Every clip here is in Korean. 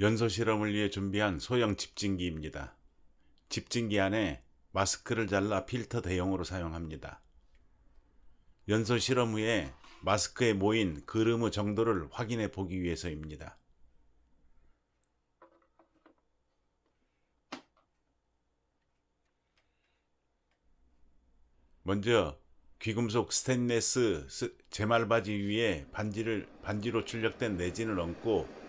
연소 실험을 위해 준비한 소형 집진기입니다. 집진기 안에 마스크를 잘라 필터 대용으로 사용합니다. 연소 실험 후에 마스크에 모인 그름의 정도를 확인해 보기 위해서입니다. 먼저 귀금속 스테인레스 스- 제말바지 위에 반지를 반지로 출력된 레진을 얹고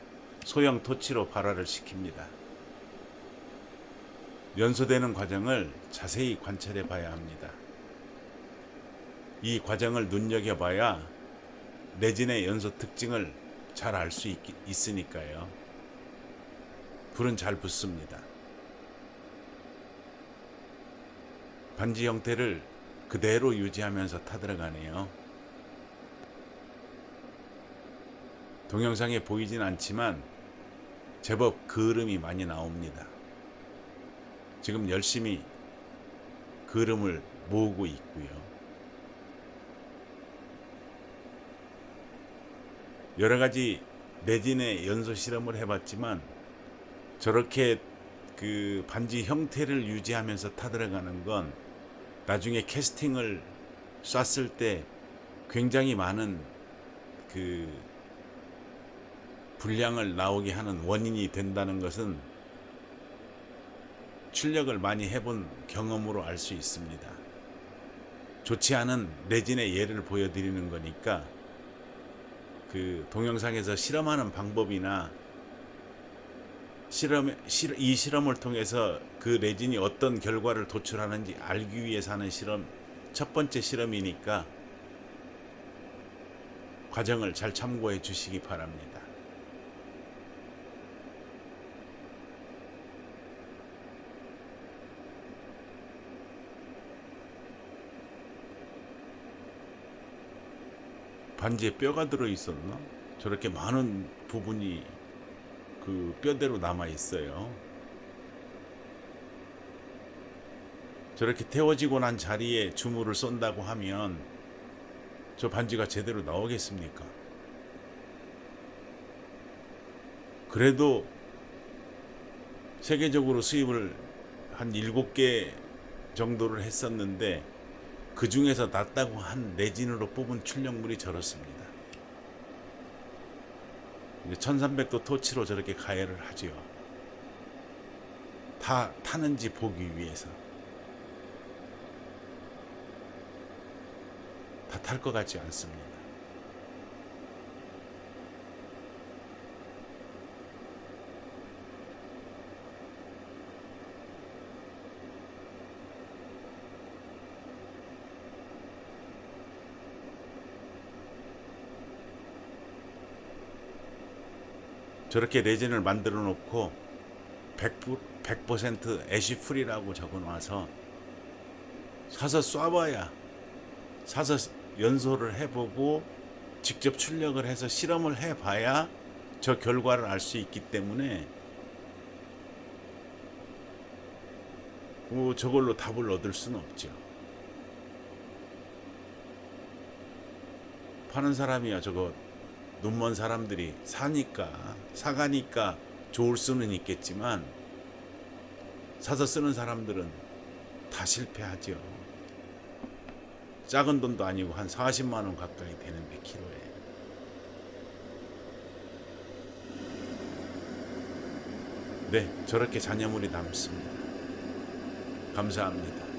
소형 토치로 발화를 시킵니다. 연소되는 과정을 자세히 관찰해 봐야 합니다. 이 과정을 눈여겨봐야 레진의 연소 특징을 잘 알 수 있으니까요. 불은 잘 붙습니다. 반지 형태를 그대로 유지하면서 타들어가네요. 동영상에 보이진 않지만 제법 그름이 많이 나옵니다. 지금 열심히 그름을 모으고 있고요. 여러 가지 레진의 연소 실험을 해봤지만 저렇게 그 반지 형태를 유지하면서 타들어가는 건 나중에 캐스팅을 쐈을 때 굉장히 많은 그 분량을 나오게 하는 원인이 된다는 것은 출력을 많이 해본 경험으로 알 수 있습니다. 좋지 않은 레진의 예를 보여드리는 거니까 그 동영상에서 실험하는 방법이나 실험 실, 이 실험을 통해서 그 레진이 어떤 결과를 도출하는지 알기 위해서 하는 실험 첫 번째 실험이니까 과정을 잘 참고해 주시기 바랍니다. 반지에 뼈가 들어 있었나? 저렇게 많은 부분이 그 뼈대로 남아 있어요. 저렇게 태워지고 난 자리에 주물을 쏜다고 하면 저 반지가 제대로 나오겠습니까? 그래도 세계적으로 수입을 한 7개 정도를 했었는데 그 중에서 낫다고 한 레진으로 뽑은 출력물이 저렇습니다. 이제 1300도 토치로 저렇게 가열을 하지요. 다 타는지 보기 위해서. 다 탈 것 같지 않습니다. 저렇게 레진을 만들어 놓고 100%, 100% 애쉬풀이라고 적어 놔서 사서 쏴봐야 사서 연소를 해보고 직접 출력을 해서 실험을 해봐야 저 결과를 알 수 있기 때문에 뭐 저걸로 답을 얻을 수는 없죠. 파는 사람이야 저거 눈먼 사람들이 사니까 사가니까 좋을 수는 있겠지만 사서 쓰는 사람들은 다 실패하죠. 작은 돈도 아니고 한 40만 원 가까이 되는데 키로에. 네, 저렇게 잔여물이 남습니다. 감사합니다.